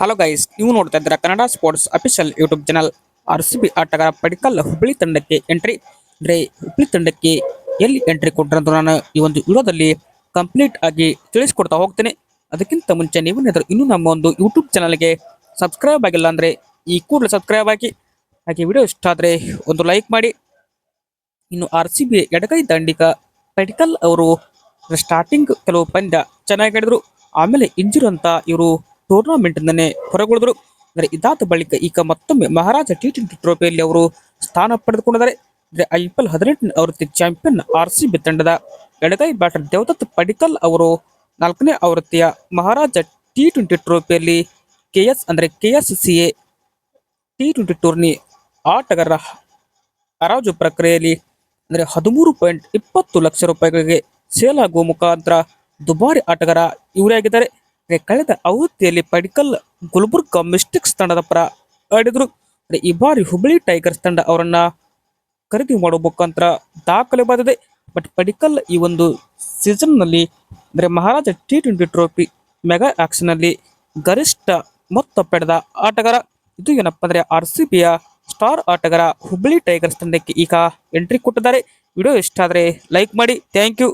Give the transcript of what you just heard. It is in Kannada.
ಹಲೋ ಗೈಸ್ ನೀವು ನೋಡ್ತಾ ಇದ್ದೀರಾ Kannada sports official YouTube channel R C B ಆಟಗಾರ ಪಡಿಕಲ್ ಹುಬ್ಬಳ್ಳಿ ತಂಡಕ್ಕೆ ಎಂಟ್ರಿ ಅಂದರೆ ಹುಬ್ಬಳ್ಳಿ ತಂಡಕ್ಕೆ ಎಲ್ಲಿ ಎಂಟ್ರಿ ಕೊಟ್ಟರಂತ ನಾನು ಈ ಒಂದು ವಿಡಿಯೋದಲ್ಲಿ ಕಂಪ್ಲೀಟ್ ಆಗಿ ತಿಳಿಸ್ಕೊಡ್ತಾ ಹೋಗ್ತೇನೆ. ಅದಕ್ಕಿಂತ ಮುಂಚೆ ನೀವೇನಾದರೂ ಇನ್ನೂ ನಮ್ಮ ಒಂದು ಯೂಟ್ಯೂಬ್ ಚಾನಲ್ಗೆ ಸಬ್ಸ್ಕ್ರೈಬ್ ಆಗಿಲ್ಲ ಅಂದರೆ ಈ ಕೂಡಲೇ ಸಬ್ಸ್ಕ್ರೈಬ್ ಆಗಿ. ಹಾಗೆ ವಿಡಿಯೋ ಇಷ್ಟ ಆದರೆ ಒಂದು ಲೈಕ್ ಮಾಡಿ. ಇನ್ನು ಆರ್ ಸಿ ಬಿ ಎಡಗೈ ದಂಡಿಕ ಪೆಡಿಕಲ್ ಅವರು ಸ್ಟಾರ್ಟಿಂಗ್ ಕೆಲವು ಪಂದ್ಯ ಚೆನ್ನಾಗಿ ಆಡಿದರು. ಆಮೇಲೆ ಇಂಜುರಿ ಅಂತ ಇವರು ಟೂರ್ನಮೆಂಟ್ ನನ್ನೇ ಹೊರಗುಳಿದ್ರು. ಅಂದರೆ ಇದಾದ ಬಳಿಕ ಈಗ ಮತ್ತೊಮ್ಮೆ ಮಹಾರಾಜ ಟಿ ಟ್ವೆಂಟಿ ಟ್ರೋಫಿಯಲ್ಲಿ ಅವರು ಸ್ಥಾನ ಪಡೆದುಕೊಂಡಿದ್ದಾರೆ. ಐ ಪಿ ಎಲ್ ಹದಿನೆಂಟನೇ ಆವೃತ್ತಿ ಚಾಂಪಿಯನ್ ಆರ್ ಸಿ ಬಿ ತಂಡದ ಎಡಗೈ ಬ್ಯಾಟರ್ ದೇವದತ್ ಪಡಿಕಲ್ ಅವರು ನಾಲ್ಕನೇ ಆವೃತ್ತಿಯ ಮಹಾರಾಜ ಟಿ ಟ್ವೆಂಟಿ ಟ್ರೋಫಿಯಲ್ಲಿ ಕೆ ಎಸ್ ಅಂದರೆ K S C A T twenty tourney ಆಟಗಾರರ ಹರಾಜು ಪ್ರಕ್ರಿಯೆಯಲ್ಲಿ ಅಂದರೆ ಹದಿಮೂರು ಪಾಯಿಂಟ್ ಇಪ್ಪತ್ತು ಲಕ್ಷ ರೂಪಾಯಿಗಳಿಗೆ ಸೇಲ್ ಆಗುವ ಮುಖಾಂತರ ದುಬಾರಿ ಆಟಗಾರ ಇವರೇ ಆಗಿದ್ದಾರೆ. ಕಳೆದ ಆವೃತ್ತಿಯಲ್ಲಿ ಪಡಿಕಲ್ ಗುಲ್ಬರ್ಗ ಮಿಸ್ಟಿಕ್ಸ್ ತಂಡದ ಪರ ಆಡಿದ್ರು. ಈ ಬಾರಿ ಹುಬ್ಬಳ್ಳಿ ಟೈಗರ್ಸ್ ತಂಡ ಅವರನ್ನ ಖರೀದಿ ಮಾಡುವ ಮುಖಾಂತರ ದಾಖಲೆ ಬಂದಿದೆ. ಬಟ್ ಪಡಿಕಲ್ ಈ ಒಂದು ಸೀಸನ್ನಲ್ಲಿ ಅಂದ್ರೆ Maharaja T twenty trophy mega ಆಕ್ಷನ್ನಲ್ಲಿ ಗರಿಷ್ಠ ಮೊತ್ತ ಪಡೆದ ಆಟಗಾರ. ಇದು ಏನಪ್ಪ ಅಂದ್ರೆ ಆರ್ ಸಿ ಬಿಯ ಸ್ಟಾರ್ ಆಟಗಾರ ಹುಬ್ಬಳ್ಳಿ ಟೈಗರ್ಸ್ ತಂಡಕ್ಕೆ ಈಗ ಎಂಟ್ರಿ ಕೊಟ್ಟಿದ್ದಾರೆ. ವಿಡಿಯೋ ಇಷ್ಟ ಆದರೆ ಲೈಕ್ ಮಾಡಿ. Thank you.